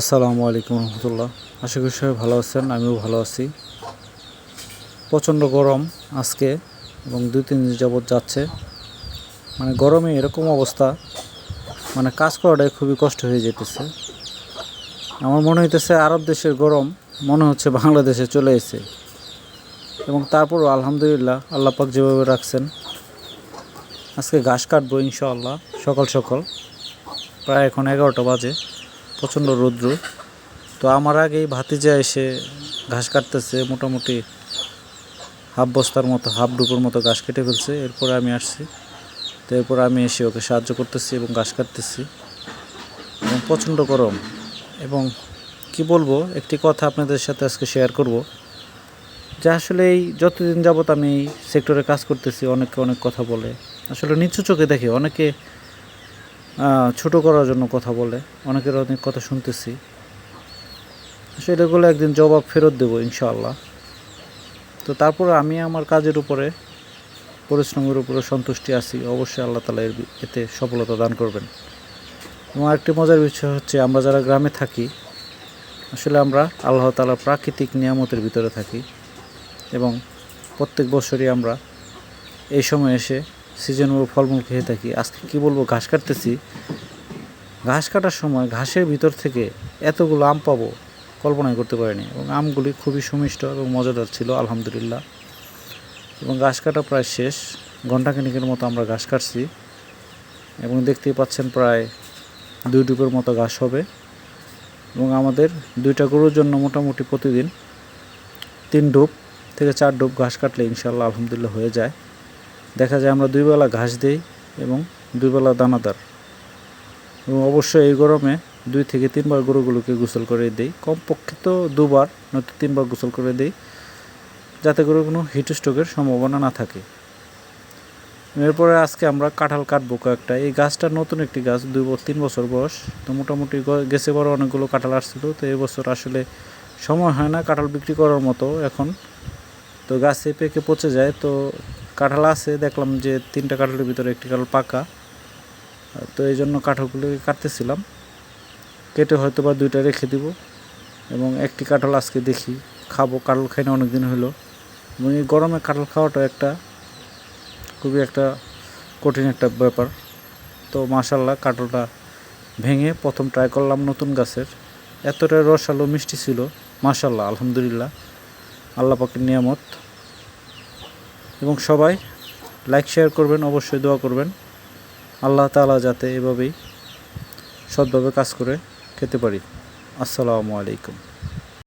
আসসালামু আলাইকুম রহমতুল্লাহ। আশা করি সবাই ভালো আছেন, আমিও ভালো আছি। প্রচণ্ড গরম আজকে এবং দুই, তিন দিন যাবৎ যাচ্ছে। মানে গরমে এরকম অবস্থা মানে কাজ করাটাই খুবই কষ্ট হয়ে যেতেছে। আমার মনে হইতেছে আরব দেশের গরম, মনে হচ্ছে বাংলাদেশে চলে এসেছে। এবং তারপরও আলহামদুলিল্লাহ আল্লাহ পাক যেভাবে রাখছেন। আজকে ঘাস কাটবো ইনশাআল্লাহ, সকাল সকাল। প্রায় এখন এগারোটা বাজে। প্রচণ্ড রৌদ্র। তো আমার আগেই ভাতিজা এসে ঘাস কাটতেছে মোটামুটি হাফ বস্তার মতো, হাফ ডুবোর মতো ঘাস কেটে ফেলছে। এরপরে আমি আসছি। তো এরপর আমি এসে ওকে সাহায্য করতেছি এবং ঘাস কাটতেছি। এবং প্রচণ্ড গরম। এবং কি বলব, একটি কথা আপনাদের সাথে আজকে শেয়ার করব। যে আসলে এই যতদিন যাবত আমি এই সেক্টরে কাজ করতেছি, অনেকে অনেক কথা বলে। আসলে নিচু চোখে দেখে অনেকে ছোট করার জন্য কথা বলে। অনেকের অনেক কথা শুনতেছি। সেটাগুলো একদিন জবাব ফেরত দেবো ইনশাআল্লাহ। তো তারপরে আমি আমার কাজের উপরে, পরিশ্রমের উপরে সন্তুষ্টি আছি। অবশ্যই আল্লাহ তালা এর এতে সফলতা দান করবেন। এবং আরেকটি মজার বিষয় হচ্ছে, আমরা যারা গ্রামে থাকি, আসলে আমরা আল্লাহ তালা প্রাকৃতিক নিয়ামতের ভিতরে থাকি। এবং প্রত্যেক বছরই আমরা এই সময় এসে সিজনেবল ফলমূল খেয়ে থাকি। আজকে কি বলব, ঘাস কাটতেছি। ঘাস কাটার সময় ঘাসের ভিতর থেকে এতগুলো আম পাবো, কল্পনাই করতে পারিনি। এবং আমগুলি খুবই সুমিষ্ট এবং মজাদার ছিল, আলহামদুলিল্লাহ। এবং ঘাস কাটা প্রায় শেষ। ঘণ্টাখানিকের মতো আমরা ঘাস কাটছি। এবং দেখতেই পাচ্ছেন প্রায় দুই ডুবের মতো ঘাস হবে। এবং আমাদের দুইটা গরুর জন্য মোটামুটি প্রতিদিন তিন ডুব থেকে চার ডুব ঘাস কাটলে ইনশাল্লাহ আলহামদুলিল্লাহ হয়ে যায়। দেখা যায় আমরা দুই বেলা ঘাস দিই এবং দুই বেলা দানাদার। এবং অবশ্যই এই গরমে দুই থেকে তিনবার গরুগুলোকে গোসল করে দিই। কমপক্ষে তো দুবার, নয়তো তিনবার গোসল করে দিই, যাতে করে কোনো হিট স্ট্রোকের সম্ভাবনা না থাকে। এরপরে আজকে আমরা কাঁঠাল কাটবো কয়েকটা। এই গাছটা নতুন একটি গাছ, দুই তিন বছর বয়স। তো মোটামুটি গেছে বড় অনেকগুলো কাঁঠাল আসছিল। তো এই বছর আসলে সময় হয় না কাঁঠাল বিক্রি করার মতো এখন। তো গাছে পেকে পচে যায়। তো কাঁঠাল আছে, দেখলাম যে তিনটা কাঁঠালের ভিতরে একটি কাঁঠাল পাকা। তো এই জন্য কাঁঠালগুলোকে কাটতেছিলাম। কেটে হয়তো বা দুইটা রেখে দিব এবং একটি কাঁঠাল আজকে দেখি, খাব। কাঁঠাল খাই না অনেক দিন হলো। এবং এই গরমে কাঁঠাল খাওয়াটা একটা খুবই একটা কঠিন একটা ব্যাপার। তো মাশাল্লাহ কাঁঠালটা ভেঙে প্রথম ট্রাই করলাম নতুন গাছের। এতটা রসালো মিষ্টি ছিল। মাশাল্লাহ আলহামদুলিল্লাহ। আল্লাহ পাকের নিয়ামত। এবং সবাই লাইক শেয়ার করবেন, অবশ্যই দোয়া করবেন। আল্লাহ তালা যাতে এভাবেই সৎভাবে কাজ করে খেতে পারি। আসসালামু আলাইকুম।